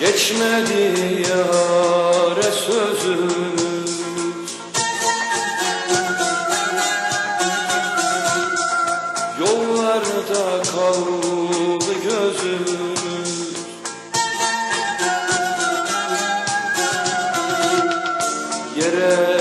Geçmedi yâre sözümüz Yollarda kaldı gözümüz Yere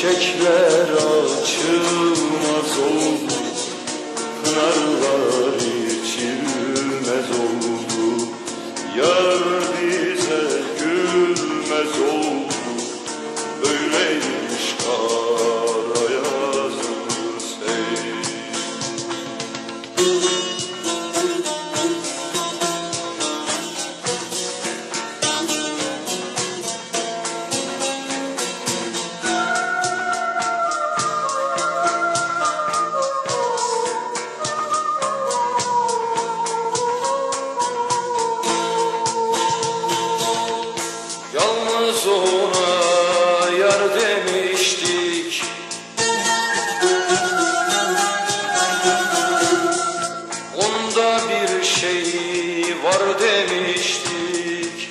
Çiçekler açılmaz oldu. Pınarlar içilmez oldu. Yar bize gülmez oldu Yalnız ona yar demiştik. Onda bir şey var demiştik.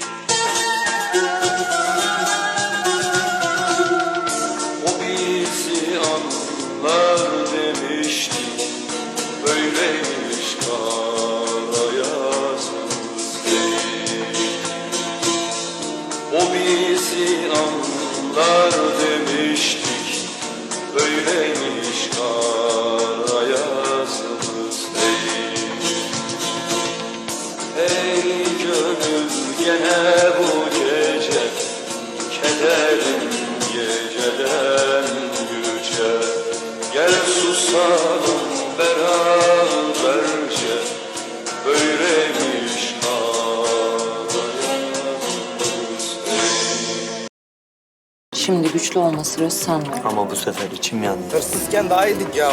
O bizi o bizi anlar demiştik Böyleymiş kara yazımız değil. Ey gönül gene bu gece Kederin geceden yüce. Gel susalım beraberce Şimdi güçlü olma sırası sende. Ama bu sefer içim yandı. Hırsızken daha iyiydik ya.